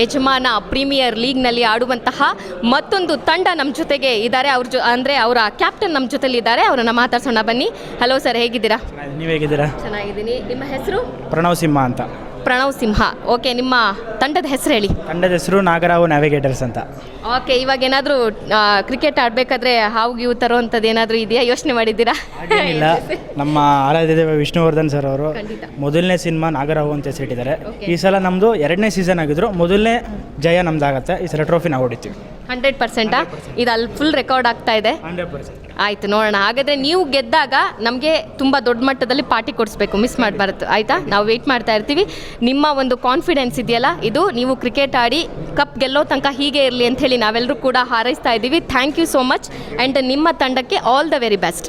ಯಜಮಾನ ಪ್ರೀಮಿಯರ್ ಲೀಗ್ನಲ್ಲಿ ಆಡುವಂತಹ ಮತ್ತೊಂದು ತಂಡ ನಮ್ಮ ಜೊತೆಗೆ ಇದ್ದಾರೆ. ಅವ್ರ ಜೊ ಅಂದರೆ ಅವರ ಕ್ಯಾಪ್ಟನ್ ನಮ್ಮ ಜೊತೆಲಿ ಇದ್ದಾರೆ ಅವರನ್ನು ಮಾತಾಡ್ಸೋಣ ಬನ್ನಿ. ಹಲೋ ಸರ್ ಹೇಗಿದ್ದೀರಾ? ನೀವು ಹೇಗಿದ್ದೀರಾ? ಚೆನ್ನಾಗಿದ್ದೀನಿ. ನಿಮ್ಮ ಹೆಸರು? ಪ್ರಣವ್ ಸಿಂಹ ಅಂತ. ಪ್ರಣವ್ ಸಿಂಹ. ಓಕೆ ನಿಮ್ಮ ತಂಡದ ಹೆಸರು ಹೇಳಿ. ತಂಡದ ಹೆಸರು ನಾಗರಾವ್ ನ್ಯಾವಿಗೇಟರ್ಸ್ ಅಂತ. ಓಕೆ ಇವಾಗ ಏನಾದರೂ ಕ್ರಿಕೆಟ್ ಆಡಬೇಕಾದ್ರೆ ಹಾವು ಗೀವು ತರುವಂಥದ್ದು ಏನಾದರೂ ಇದೆಯಾ? ಯೋಚನೆ ಮಾಡಿದ್ದೀರಾ? ಇಲ್ಲ ನಮ್ಮ ಆರಾಧ್ಯ ದೇವ ವಿಷ್ಣುವರ್ಧನ್ ಸರ್ ಅವರು. ಮೊದಲನೇ ಸಿನಿಮಾ ನಾಗರಾವು ಅಂತ ಹೆಸರಿಟ್ಟಿದ್ದಾರೆ. ಈ ಸಲ ನಮ್ಮದು ಎರಡನೇ ಸೀಸನ್ ಆಗಿದ್ರು ಮೊದಲನೇ ಜಯ ನಮ್ದಾಗತ್ತೆ. ಈ ಸಲ ಟ್ರೋಫಿ ನಾವು ಹೊಡಿತೀವಿ. ಹಂಡ್ರೆಡ್ ಪರ್ಸೆಂಟಾ? ಇದು ಅಲ್ಲಿ ಫುಲ್ ರೆಕಾರ್ಡ್ ಆಗ್ತಾ ಇದೆ. Hundred percent. ಆಯ್ತು ನೋಡೋಣ. ಹಾಗಾದ್ರೆ ನೀವು ಗೆದ್ದಾಗ ನಮಗೆ ತುಂಬ ದೊಡ್ಡ ಮಟ್ಟದಲ್ಲಿ ಪಾರ್ಟಿ ಕೊಡಿಸ್ಬೇಕು. ಮಿಸ್ ಮಾಡಬಾರ್ದು ಆಯ್ತಾ? ನಾವು ವೆಯ್ಟ್ ಮಾಡ್ತಾ ಇರ್ತೀವಿ. ನಿಮ್ಮ ಒಂದು ಕಾನ್ಫಿಡೆನ್ಸ್ ಇದೆಯಲ್ಲ ಇದು ನೀವು ಕ್ರಿಕೆಟ್ ಆಡಿ ಕಪ್ ಗೆಲ್ಲೋ ತನಕ ಹೀಗೆ ಇರಲಿ ಅಂತ ಹೇಳಿ ನಾವೆಲ್ಲರೂ ಕೂಡ ಹಾರೈಸ್ತಾ ಇದ್ದೀವಿ. Thank you so much and ನಿಮ್ಮ ತಂಡಕ್ಕೆ ಆಲ್ ದ ವೆರಿ ಬೆಸ್ಟ್